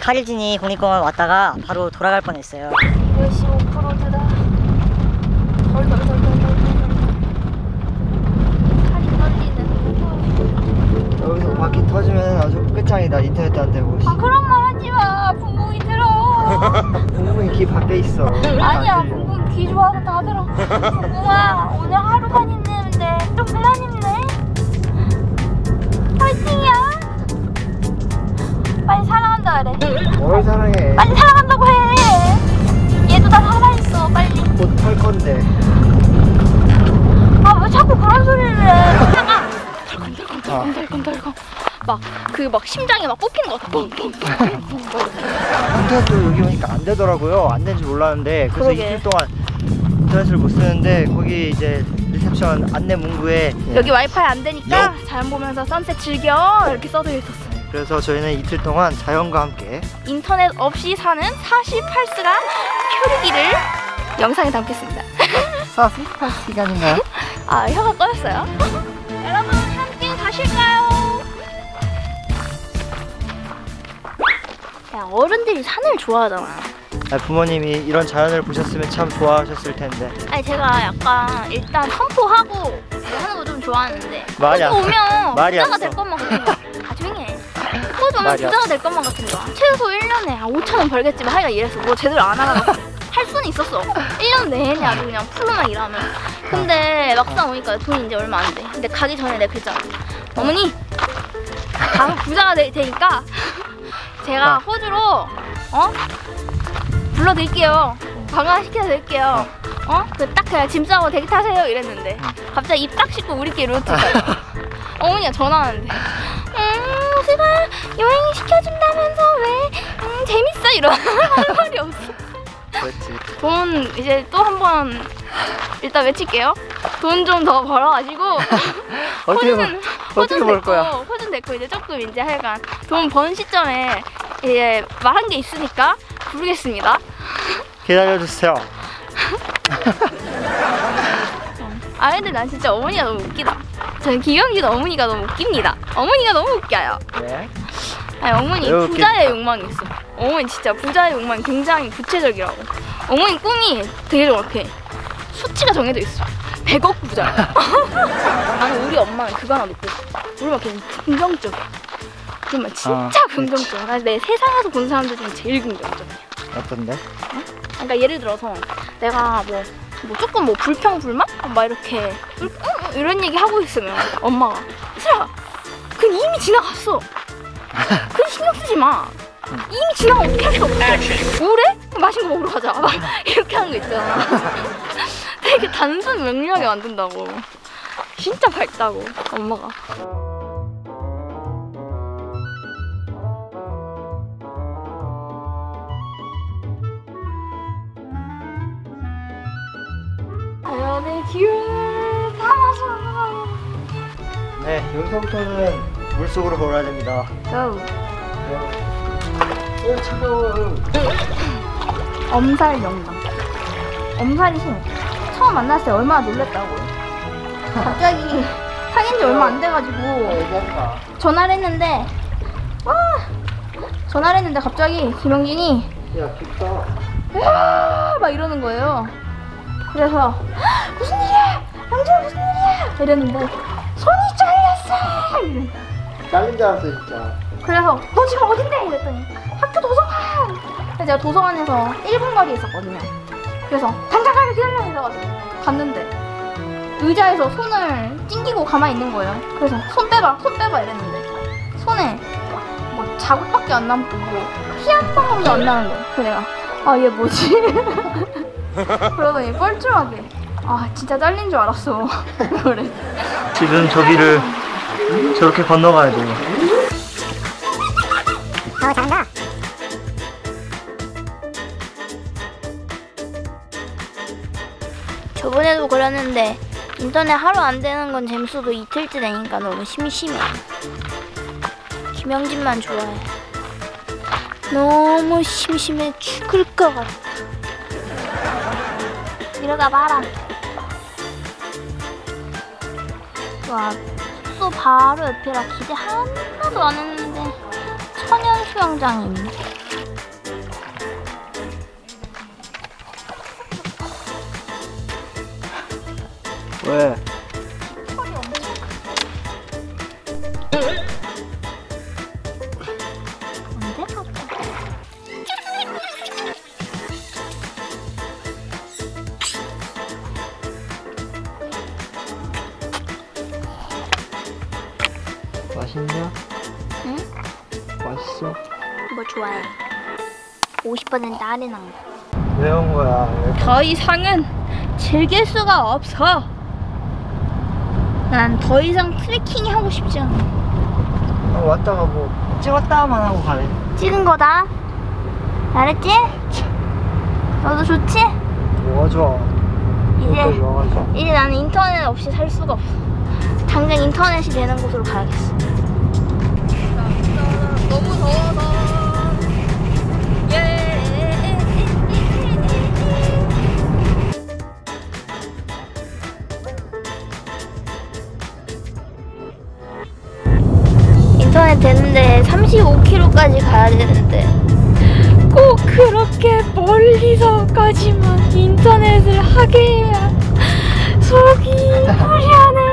카리진이 국립공원 왔다가 바로 돌아갈 뻔했어요. 이것이 오프로드다. 덜덜덜덜덜덜. 팔이 떨리는. 여기서 바퀴 터지면 아주 끝장이다 인터넷도 안 되고 아 그런 말 하지 마. 붕붕이 들어. 공부는 귀 밖에 있어 아니야, 붕붕 귀 좋아서 다 들어. 붕붕아, 오늘 하루만 힘내는데 조금만 힘내. 덜컹덜컹 막 그 막 심장이 막 뽑히는 것 같아. 뻥뻥뻥. 인터넷도 여기 오니까 안 되더라고요 안 되는지 몰랐는데 그래서 그러게. 이틀 동안 인터넷을 못 쓰는데 거기 이제 리셉션 안내 문구에 여기 와이파이 안 되니까 자연 보면서 선셋 즐겨 이렇게 써져 있었어. 그래서 저희는 이틀 동안 자연과 함께 인터넷 없이 사는 48시간 표류기를 영상에 담겠습니다. 48시간인가요? 아 혀가 꺼졌어요. 가실까요? 야 어른들이 산을 좋아하잖아. 아, 부모님이 이런 자연을 보셨으면 참 좋아하셨을 텐데. 아니 제가 약간 일단 선포하고 하는 거 좀 좋아하는데. 말이 안- 오면 말이 부자가 안 될 써. 것만 같은 거야. 아 조용히 해. 호주 오면 말이 부자가 안될 것만 같은 거야. 최소 1년에 아 5천 원 벌겠지만 하여간 이랬어 뭐 제대로 안 하다가 할 수는 있었어. 1년 내내 아주 그냥 풀로만 일하면. 근데 막상 오니까 돈이 이제 얼마 안돼. 근데 가기 전에 내가 그랬잖아 어머니! 다음 부자가 되, 되니까 제가 아. 호주로 어? 불러드릴게요. 관광시켜드릴게요. 어? 그 딱 그냥 짐 싸고 대기 타세요. 이랬는데 갑자기 입 딱 씻고 우리끼리 가요. 어머니가 전화하는데 음 제가 여행 시켜준다면서 왜 음, 재밌어? 이러 할 말이 없어 그렇지. 돈 이제 또 한 번 일단 외칠게요. 돈 좀 더 벌어가지고. 어떻게 벌, 호주는 어떻게 벌 거야? 호주는 됐고 이제 조금 이제 하여간 돈 번 시점에 이제 말한 게 있으니까 부르겠습니다. 기다려주세요. 아 근데 난 진짜 어머니가 너무 웃기다. 저는 김영진 어머니가 너무 웃깁니다. 어머니가 너무 웃겨요. 네. 아니 어머니 매우 부자의 욕망이 있어 어머니 진짜 부자의 욕망이 굉장히 구체적이라고. 어머니 꿈이 되게 정확해. 수치가 정해져 있어. 100억 부자야 아니 우리 엄마는 그거 하나 믿고 우리 엄마 그냥 긍정적이야. 우리 엄마 진짜 아, 긍정적이야. 나내 세상에서 본 사람들 중에 제일 긍정적이야. 어떤데? 그러니까 예를 들어서 내가 뭐, 뭐 조금 뭐 불평 불만? 막 이렇게 울- 응, 응, 이런 얘기 하고 있으면 엄마가 슬아 그건 이미 지나갔어. 그건 신경 쓰지 마 이미 지나가 어떻게 할 수 없어. 우울해? 맛있는 거 먹으러 가자. 막 이렇게 하는 거 있잖아. 되게 단순 명료하게 만든다고. 진짜 밝다고 엄마가. 자연의 기운을 담아서. 네 여기서부터는 물속으로 걸어야 됩니다. 고 오 차가워 엄살 영광 엄살이 심 처음 만났을 때 얼마나 놀랬다고요 갑자기 사귄 지 얼마 안 돼가지고 뭔가 전화를 했는데 와 전화를 했는데 갑자기 김영진이 야 깊다 와, 막 이러는 거예요. 그래서 무슨 일이야? 영진아 무슨 일이야? 이랬는데 손이 잘렸어. 이래. 잘린 줄 알았어 진짜 그래서 너 지금 어딘데? 이랬더니 제가 도서관에서 1분 거리에 있었거든요. 그래서 당장 가게 기다려 이래가지고 갔는데 의자에서 손을 찡기고 가만히 있는 거예요. 그래서 손 빼봐, 손 빼봐 이랬는데 손에 뭐 자국밖에 안 남고 피한 방울도 안 나는 거예요. 그래서 내가 아 얘 뭐지? 그러더니 뻘쭘하게 아 진짜 잘린 줄 알았어. 그래. 지금 저기를 저렇게 건너가야 돼요 인터넷 하루 안 되는 건 재밌어도 이틀째 되니까 너무 심심해. 김영진만 좋아해. 너무 심심해 죽을 것 같아. 들어가 봐라. 와, 숙소 바로 옆이라 기대 하나도 안 했는데 천연 수영장이 있네. 왜? 털이 엄청 언제 봤어? 맛있냐? 응? 맛있어? 뭐 좋아해? 50% 할인한 거. 왜 온 거야? 왜 더 이상은 즐길 수가 없어. 난 더 이상 트레킹이 하고 싶지 않아. 어, 왔다가 뭐 찍었다만 하고 가네. 찍은 거다. 잘했지? 너도 좋지? 뭐가 좋아? 이제. 이제 나는 인터넷 없이 살 수가 없어. 당장 인터넷이 되는 곳으로 가야겠어. 너무 더워서. 35km까지 가야 되는데 꼭 그렇게 멀리서까지만 인터넷을 하게 해야 속이 후련해요.